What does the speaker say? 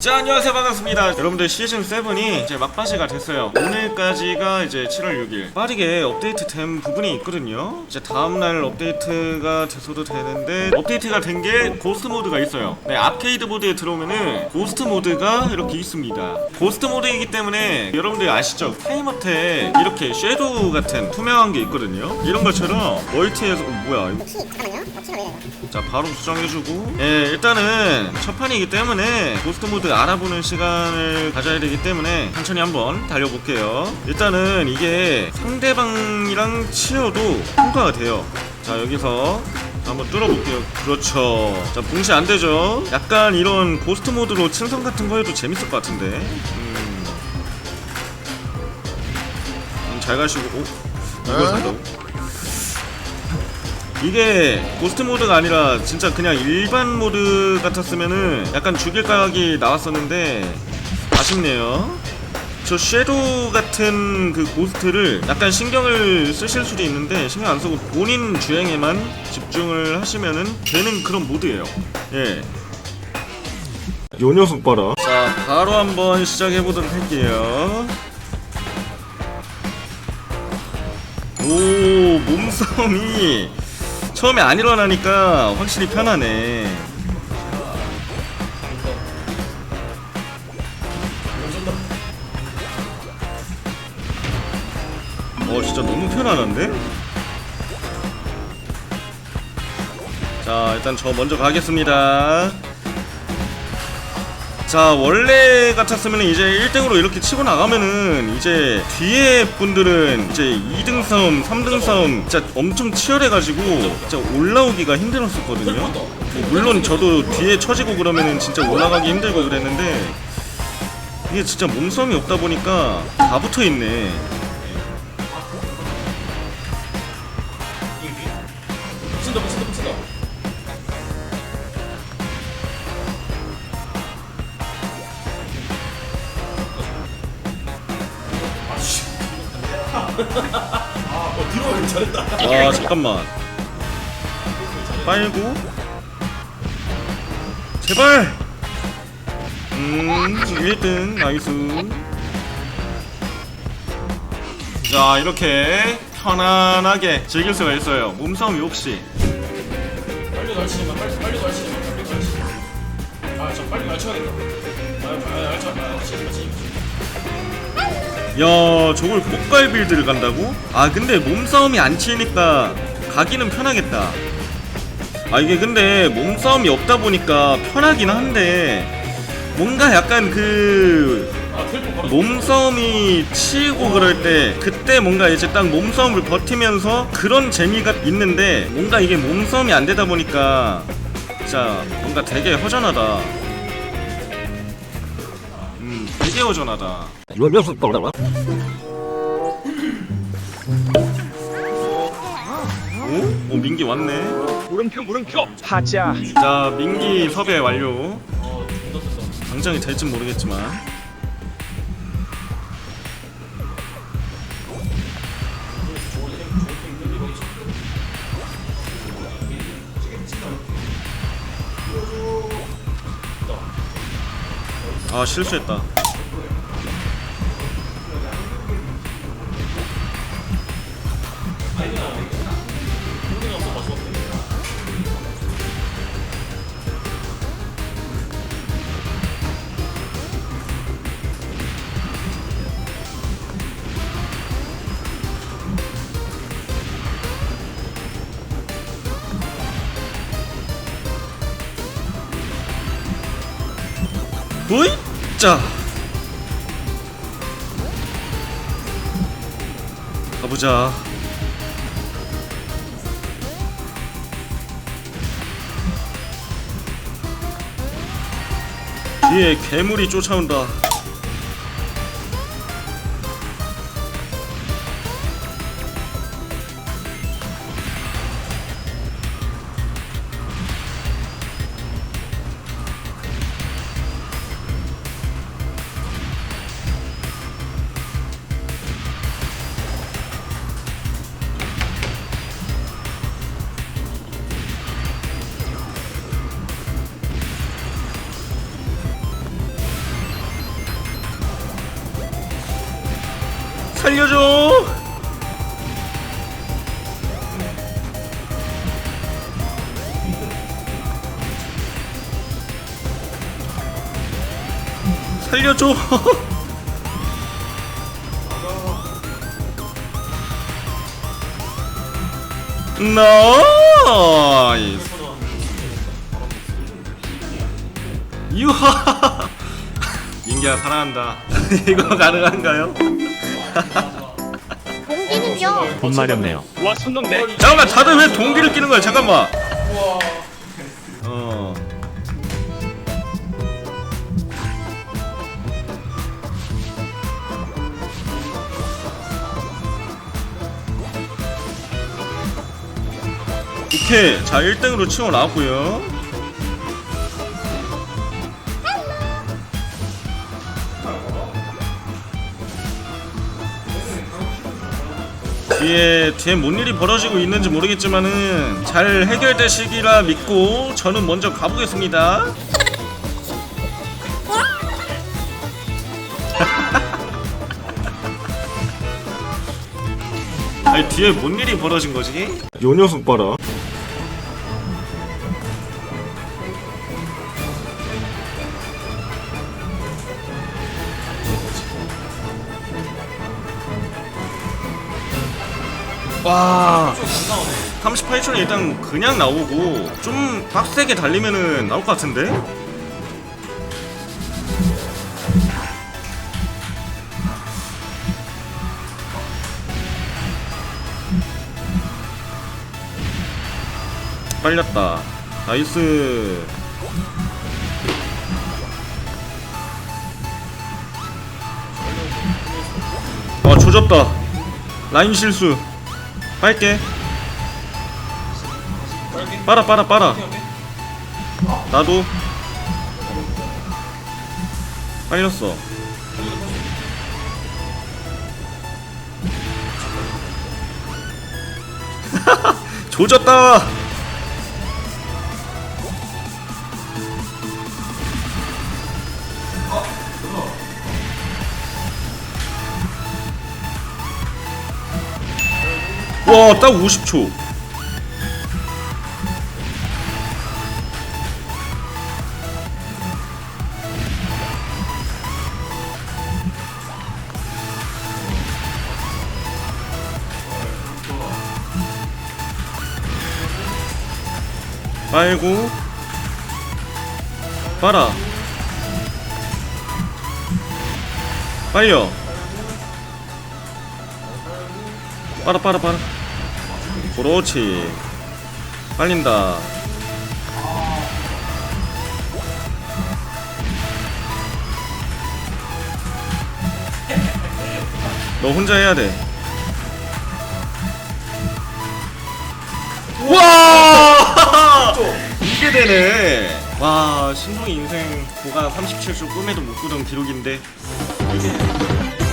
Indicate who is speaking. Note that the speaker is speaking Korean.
Speaker 1: 자 안녕하세요. 반갑습니다. 여러분들 시즌 7이 이제 막바지가 됐어요. 오늘까지가 이제 7월 6일. 빠르게 업데이트 된 부분이 있거든요. 이제 다음날 업데이트가 돼서도 되는데 업데이트가 된 게 고스트 모드가 있어요. 네 아케이드 모드에 들어오면은 고스트 모드가 이렇게 있습니다. 고스트 모드이기 때문에 여러분들 아시죠? 타임어택 이렇게 섀도우 같은 투명한 게 있거든요. 이런 것처럼 멀티에서 어, 뭐야
Speaker 2: 혹시 잠깐만요.
Speaker 1: 자 바로 수정해주고. 예 일단은 첫 판이기 때문에 고스트 모드 알아보는 시간을 가져야 되기 때문에 천천히 한번 달려볼게요. 일단은 이게 상대방이랑 치여도 통과가 돼요. 자 여기서 자, 한번 뚫어볼게요. 그렇죠. 자 붕시 안되죠? 약간 이런 고스트 모드로 침성 같은 거 해도 재밌을 것 같은데. 음, 음, 잘 가시고. 오 이걸 산다고? 이게 고스트 모드가 아니라 진짜 그냥 일반 모드 같았으면은 약간 죽일 각이 나왔었는데 아쉽네요. 저 섀도우 같은 그 고스트를 약간 신경을 쓰실 수도 있는데 신경 안 쓰고 본인 주행에만 집중을 하시면은 되는 그런 모드예요. 예. 요 녀석 봐라. 자, 바로 한번 시작해 보도록 할게요. 오, 몸싸움이 처음에 안 일어나니까 확실히 편하네. 어, 진짜 너무 편안한데? 자, 일단 저 먼저 가겠습니다. 자 원래 같았으면 이제 1등으로 이렇게 치고 나가면은 이제 뒤에 분들은 이제 2등 싸움, 3등 싸움 진짜 엄청 치열해가지고 진짜 올라오기가 힘들었었거든요. 뭐 물론 저도 뒤에 처지고 그러면은 진짜 올라가기 힘들고 그랬는데 이게 진짜 몸싸움이 없다 보니까 다 붙어 있네.
Speaker 3: 붙인다 붙인다 붙인다 어 뒤로 가기 잘했다
Speaker 1: 아 잠깐만 빨고 제발 음 1등 나이스 자 이렇게 편안하게 즐길 수가 있어요 몸싸움이 없이
Speaker 3: 빨리 갈치니까 빨리 빨리 갈치니까 빨리 갈치니까 아저 빨리 갈쳐야겠다 아 갈쳐 갈치 갈치
Speaker 1: 야 저걸 꽃갈 빌드를 간다고? 아 근데 몸싸움이 안 치니까 가기는 편하겠다 아 이게 근데 몸싸움이 없다 보니까 편하긴 한데 뭔가 약간 그 몸싸움이 치고 그럴 때 그때 뭔가 이제 딱 몸싸움을 버티면서 그런 재미가 있는데 뭔가 이게 몸싸움이 안 되다 보니까 진짜 뭔가 되게 허전하다
Speaker 4: 녀석 봐라.
Speaker 1: 오? 오 민기 왔네
Speaker 4: 물음표 물음표. 하자.
Speaker 1: 자 민기 섭외 완료 당장이 될진 모르겠지만 아 실수했다 으이! 자. 가보자. 뒤에 괴물이 쫓아온다 살려줘. 살려줘. 나이스. 유하. 민기야 사랑한다. 이거 가능한가요?
Speaker 2: 공기는요.
Speaker 4: 돈 마렵네요. 와, 손 넘네.
Speaker 1: 잠깐만 다들 왜 동기를 끼는 거야 잠깐만
Speaker 3: 우와
Speaker 1: 어 오케이 자 1등으로 치고 나왔고요 뒤에 뒤에 뭔 일이 벌어지고 있는지 모르겠지만은 잘 해결되시기라 믿고 저는 먼저 가보겠습니다. 아니 뒤에 뭔 일이 벌어진 거지? 요 녀석 봐라. 와. 38초는 일단 그냥 나오고 좀 빡세게 달리면은 나올 것 같은데? 빨렸다. 나이스. 아 조졌다. 라인 실수 빨게. 빨아 빨아 빨아. 나도. 빨렸어. 조졌다 와 딱 50초. 빨고. 빨아 빨려. 빨아 빨아 빨아 그렇지 빨린다 너 혼자 해야 돼 와! 이게 되네. 와, 신동이 인생 고가 37초 꿈에도 못 꾸던 기록인데. 이게